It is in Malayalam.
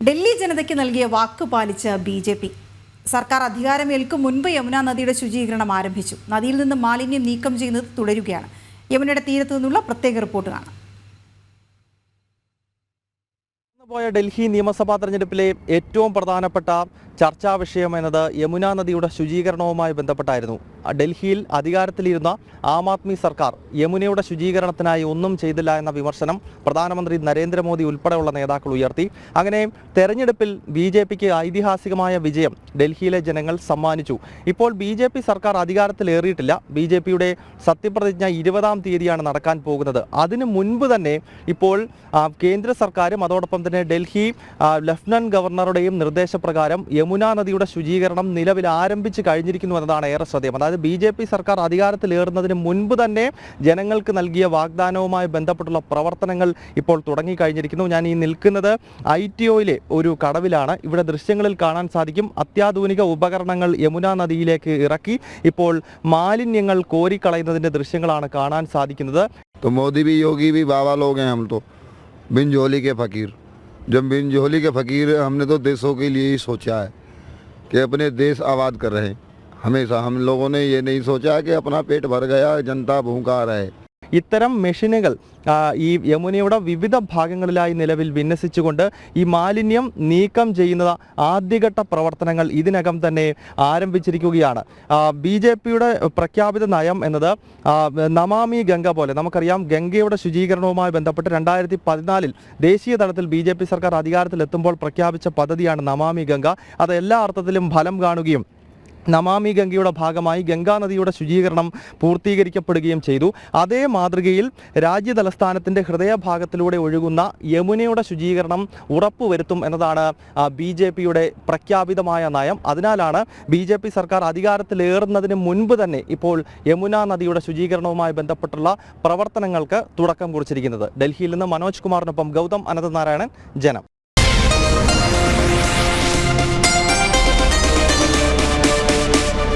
ഡൽഹി ജനതയ്ക്ക് നൽകിയ വാക്ക് പാലിച്ച ബി ജെ പി. സർക്കാർ അധികാരമേൽക്കും മുൻപ് യമുന നദിയുടെ ശുചീകരണം ആരംഭിച്ചു. നദിയിൽ നിന്ന് മാലിന്യം നീക്കം ചെയ്യുന്നത് തുടരുകയാണ്. യമുനയുടെ തീരത്തു നിന്നുള്ള പ്രത്യേക റിപ്പോർട്ട് കാണാം പോയ ഡൽഹി നിയമസഭാ തെരഞ്ഞെടുപ്പിലെ ഏറ്റവും പ്രധാനപ്പെട്ട ചർച്ചാ വിഷയം എന്നത് യമുനാ നദിയുടെ ശുചീകരണവുമായി ബന്ധപ്പെട്ടായിരുന്നു. ഡൽഹിയിൽ അധികാരത്തിലിരുന്ന ആം ആദ്മി സർക്കാർ യമുനയുടെ ശുചീകരണത്തിനായി ഒന്നും ചെയ്തില്ല എന്ന വിമർശനം പ്രധാനമന്ത്രി നരേന്ദ്രമോദി ഉൾപ്പെടെയുള്ള നേതാക്കൾ ഉയർത്തി. അങ്ങനെ തെരഞ്ഞെടുപ്പിൽ ബി ജെ പിക്ക് ഐതിഹാസികമായ വിജയം ഡൽഹിയിലെ ജനങ്ങൾ സമ്മാനിച്ചു. ഇപ്പോൾ ബി ജെ പി സർക്കാർ അധികാരത്തിലേറിയിട്ടില്ല. ബി ജെ പിയുടെ സത്യപ്രതിജ്ഞ ഇരുപതാം തീയതിയാണ് നടക്കാൻ പോകുന്നത്. അതിനു മുൻപ് തന്നെ ഇപ്പോൾ കേന്ദ്ര സർക്കാരും അതോടൊപ്പം തന്നെ ഡൽഹി ആ, ലഫ്റ്റനന്റ് ഗവർണറുടെയും നിർദ്ദേശപ്രകാരം യമുന നദിയുടെ ശുചീകരണം നിലവിൽ ആരംഭിച്ചു കഴിഞ്ഞിരിക്കുന്നു എന്നതാണ് ഏറെ ശ്രദ്ധേയം അതായത് ബി ജെ പി സർക്കാർ അധികാരത്തിലേറുന്നതിന് മുൻപ് തന്നെ ജനങ്ങൾക്ക് നൽകിയ വാഗ്ദാനവുമായി ബന്ധപ്പെട്ടുള്ള പ്രവർത്തനങ്ങൾ ഇപ്പോൾ തുടങ്ങിക്കഴിഞ്ഞിരിക്കുന്നു ഞാൻ ഈ നിൽക്കുന്നത് ഐ ടി ഒയിലെ ഒരു കടവിലാണ് ഇവിടെ ദൃശ്യങ്ങളിൽ കാണാൻ സാധിക്കും അത്യാധുനിക ഉപകരണങ്ങൾ യമുന നദിയിലേക്ക് ഇറക്കി ഇപ്പോൾ മാലിന്യങ്ങൾ കോരിക്കളയുന്നതിന്റെ ദൃശ്യങ്ങളാണ് കാണാൻ സാധിക്കുന്നത് तो मोदी भी योगी भी बाबा लोग हैं हम तो बिन जोहली के फ़कीर जब बिन जोहली के फ़कीर हमने तो देशों के लिए ही सोचा है कि अपने देश आबाद कर रहे हमेशा हम लोगों ने ये नहीं सोचा कि अपना पेट भर गया, जनता भूखा रहे। ഇത്തരം മെഷീനുകൾ ഈ യമുനയുടെ വിവിധ ഭാഗങ്ങളിലായി നിലവിൽ വിന്യസിച്ചുകൊണ്ട് ഈ മാലിന്യം നീക്കം ചെയ്യുന്ന ആദ്യഘട്ട പ്രവർത്തനങ്ങൾ ഇതിനകം തന്നെ ആരംഭിച്ചിരിക്കുകയാണ്. ബി ജെ പിയുടെ പ്രഖ്യാപിത നയം എന്നത് നമാമി ഗംഗ പോലെ നമുക്കറിയാം ഗംഗയുടെ ശുചീകരണവുമായി ബന്ധപ്പെട്ട് രണ്ടായിരത്തി പതിനാലിൽ ദേശീയ തലത്തിൽ ബി സർക്കാർ അധികാരത്തിലെത്തുമ്പോൾ പ്രഖ്യാപിച്ച പദ്ധതിയാണ് നമാമി ഗംഗ. അത് എല്ലാ അർത്ഥത്തിലും ഫലം കാണുകയും നമാമി ഗംഗയുടെ ഭാഗമായി ഗംഗാനദിയുടെ ശുചീകരണം പൂർത്തീകരിക്കപ്പെടുകയും ചെയ്തു. അതേ മാതൃകയിൽ രാജ്യ തലസ്ഥാനത്തിന്റെ ഹൃദയഭാഗത്തിലൂടെ ഒഴുകുന്ന യമുനയുടെ ശുചീകരണം ഉറപ്പുവരുത്തും എന്നതാണ് ബി ജെ പിയുടെ പ്രഖ്യാപിതമായ നയം. അതിനാലാണ് ബി ജെ പി സർക്കാർ അധികാരത്തിലേറുന്നതിന് മുൻപ് തന്നെ ഇപ്പോൾ യമുന നദിയുടെ ശുചീകരണവുമായി ബന്ധപ്പെട്ടുള്ള പ്രവർത്തനങ്ങൾക്ക് തുടക്കം കുറിച്ചിരിക്കുന്നത്. ഡൽഹിയിൽ നിന്ന് മനോജ് കുമാറിനൊപ്പം ഗൗതം അനന്തനാരായണൻ ജനം.